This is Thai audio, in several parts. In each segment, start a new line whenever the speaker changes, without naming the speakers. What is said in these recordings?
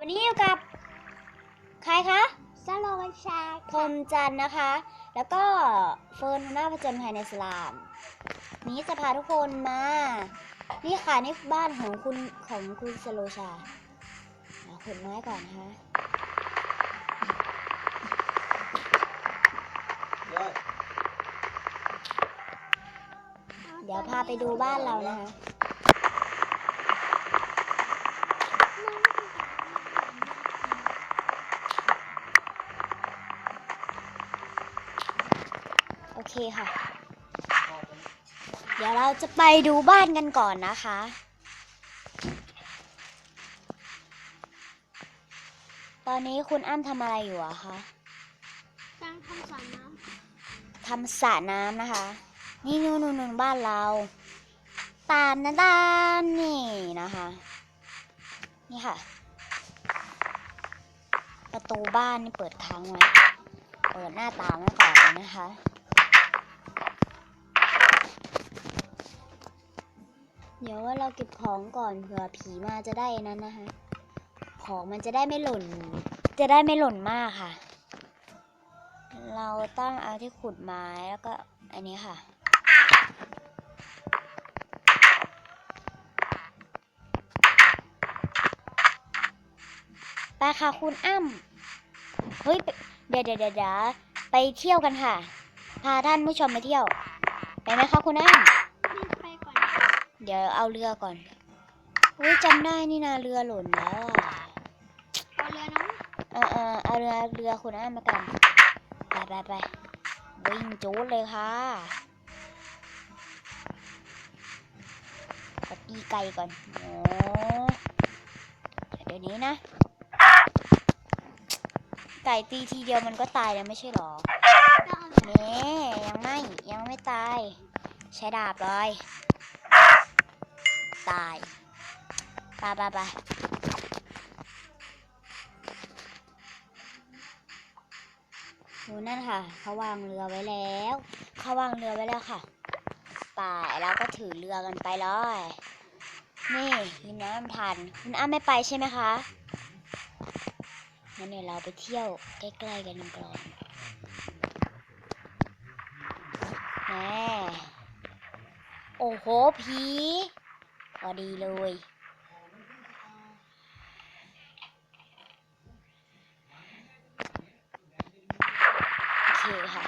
วันนี้อยู่กับใครคะ
สโลวันชา
พรหมจันทร์นะคะ แล้วก็เฟิร์นหน้าผจญภัยในสลาม นี้จะพาทุกคนมา นี่ค่ะนี่บ้านของคุณของคุณสโลชาเอาขนไม้ก่อนนะคะเดี๋ยวพาไปดูบ้านเรานะคะ เคค่ะ เดี๋ยวเราจะไปดูบ้านกันก่อนนะคะ ตอนนี้คุณอ้ำทำอะไรอยู่อะคะ
สร้างทำสระน้
ทำสระน้ำนะคะ นี่นู่นนู่นนู่นบ้านเรา ตาลนะตาลนี่นะคะ นี่ค่ะ ประตูบ้านนี่เปิดค้างไว้ เปิดหน้าต่างไว้ก่อนเลยนะคะ เดี๋ยวว่าเราเก็บของก่อนเผื่อผีมาจะได้นั้นนะคะ ของมันจะได้ไม่หล่น จะได้ไม่หล่นมากค่ะ เราต้องเอาที่ขุดไม้แล้วก็อันนี้ค่ะไปค่ะคุณอ้ำเฮ้ยเดี๋ยวเดี๋ยวเดี๋ยวเดี๋ยวไปเที่ยวกันค่ะ พาท่านผู้ชมไปเที่ยว ไปไหมคะคุณอ้ำำ
รีบไปก่อน
เดี๋ยวเอาเรือก่อนอุ้ยจำได้นี่นาเรือหล่นแล้วอะ
เอาเรือน้อง
เออเออเอาเรือเรือคุณอ้ำมากันไปไปไปวิ่งจูดเลยค่ะขอตีไก่ก่อนโอ้เดี๋ยวนี้นะ ไก่ตีทีเดียวมันก็ตายแล้วไม่ใช่หรอ
ก็เอา
นี่ยังไม่ยังไม่ตาย ใช้ดาบเลยตายไปไปไปโหนั่นค่ะ เขาวางเรือไว้แล้ว เขาวางเรือไว้แล้วค่ะไป่าเราก็ถือเรือกันไปเลยนี่คุณน้ำทันคุณอ้าไม่ไปใช่ไหมคะงั้นเดี๋ยวเราไปเที่ยวใกล้ๆกันก่อนแม่โอ้โห ผี อดีเลย โอเคค่ะ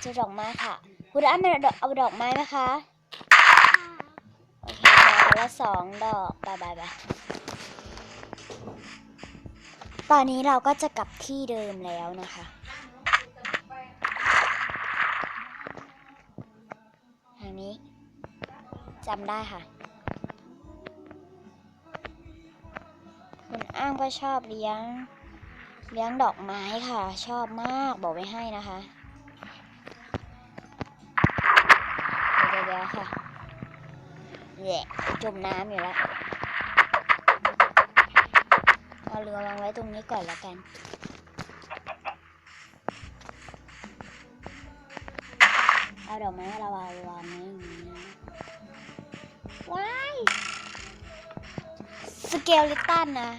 เจอดอกไม้ค่ะ คุณอ้ำเอาดอกเอาดอกไม้ไหมคะ โอเคค่ะละสองดอกบายบายบายตอนนี้เราก็จะกลับที่เดิมแล้วนะคะ ทาง นี้จำได้ค่ะ คุณอ้างก็ชอบเลี้ยง เลี้ยงดอกไม้ค่ะ ชอบมากบอกไว้ให้นะคะ เดี๋ยวเดี๋ยวค่ะแหละจมน้ำอยู่แล้วเอาเรือวางไว้ตรงนี้ก่อนแล้วกัน เอาดอกไม้เราวางวางไว้อย่างนี้ว้ายสเกลลิตันนะ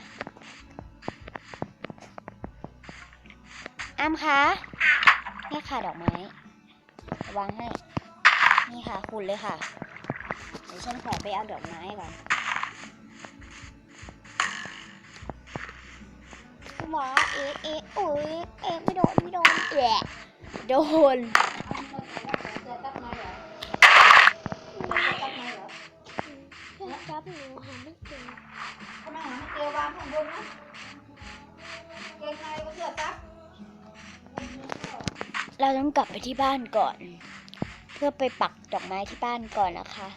อ้ำคะนี่ค่ะดอกไม้วางให้ นี่ค่ะคุณเลยค่ะ เดี๋ยวฉันขอไปเอาดอกไม้ก่อนว้าเอ๊ะเอ๊ะโอ้ยเอ๊ะไม่โดนไม่โดนแหละโดน
เรา
ต้องกลับไปที่บ้านก่อน เพื่อไปปักดอกไม้ที่บ้านก่อนนะคะ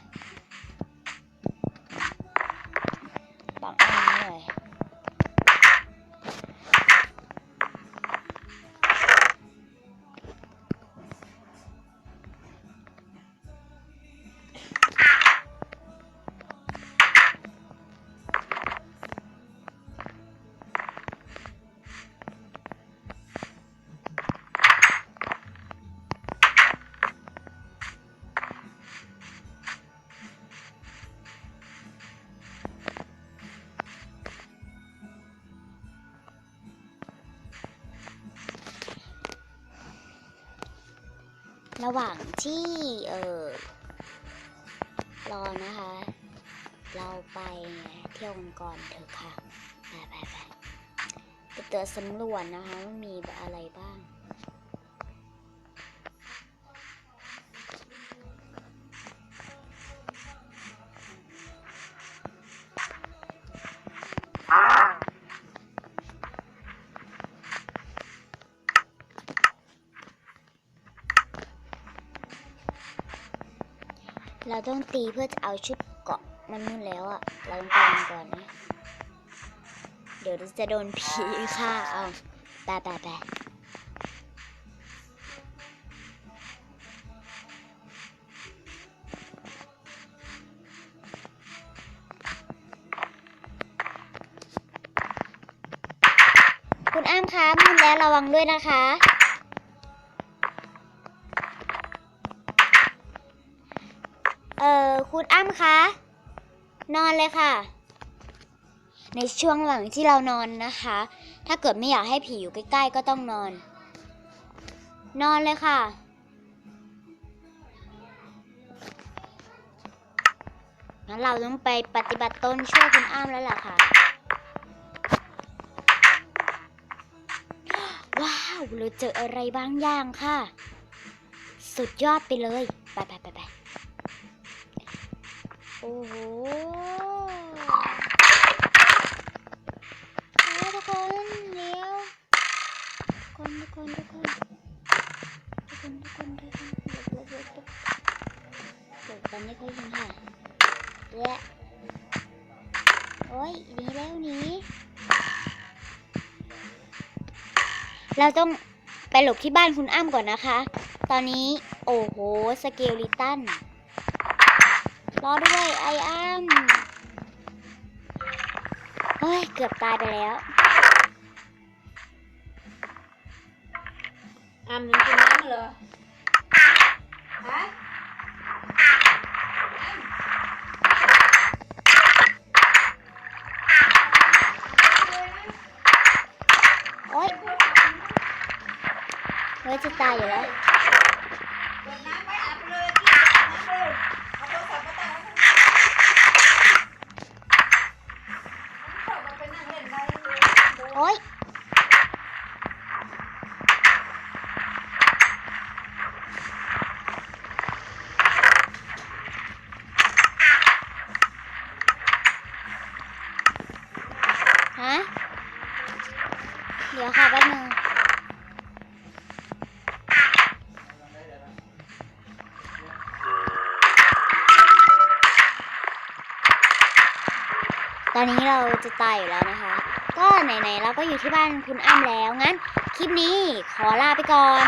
ระหว่างที่ เออรอนะคะ เราไปเที่ยวกันก่อนเถอะค่ะ ไปไปไปไปเตือนสำรวจนะคะว่ามีอะไรบ้าง เราต้องตีเพื่อจะเอาชุดเกาะมันนู่นแล้วอะเราต้องตีมันก่อนนะ เดี๋ยวจะโดนผีฆ่าเอาไปไปไปคุณอ้ามคะมืดแล้วระวังด้วยนะคะ นอนเลยค่ะ ในช่วงหลังที่เรานอนนะคะ ถ้าเกิดไม่อยากให้ผีอยู่ใกล้ ๆ ก็ต้องนอน นอนเลยค่ะ งั้นเราต้องไปปฏิบัติตนช่วยคุณอ้ำแล้วล่ะค่ะ ว้าว เราเจออะไรบางอย่างค่ะ สุดยอดไปเลย ไปไปไปไป โอ้โหทุกคนเดี๋ยวทุกคนทุกคนทุกคนทุกคนทุกคนทุกคนหลบหลบหลบหลบหลบตอนนี้ค่อยยิงค่ะและโอ้ยหนีแล้วหนีเราต้องไปหลบที่บ้านคุณอ้ำก่อนนะคะ ตอนนี้โอ้โห สเกลลิตัน รอด้วยไออ้ามเฮ้ย เกือบตายไปแล้ว
อามยังกินน้ำเหรอฮะ
โอ๊ยเฮ้ยจะตายอยู่แล้ว
เปิดน้ำ
โอ๊ยฮะ เดี๋ยวค่ะแป๊บนึงตอนนี้เราจะตายอยู่แล้วนะคะ ก็ไหนๆเราก็อยู่ที่บ้านคุณอ้ำแล้วงั้น คลิปนี้ขอลาไปก่อน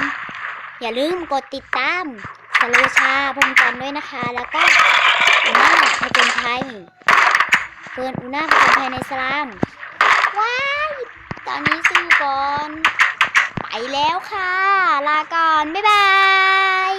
อย่าลืมกดติดตามสโลชาพงจันทร์ด้วยนะคะ แล้วก็อุน่าผจญภัยเฟิร์นอุน่าผจญภัยในสลามว้ายตอนนี้สู้ก่อน ไปแล้วค่ะ ลาก่อน บ๊ายบาย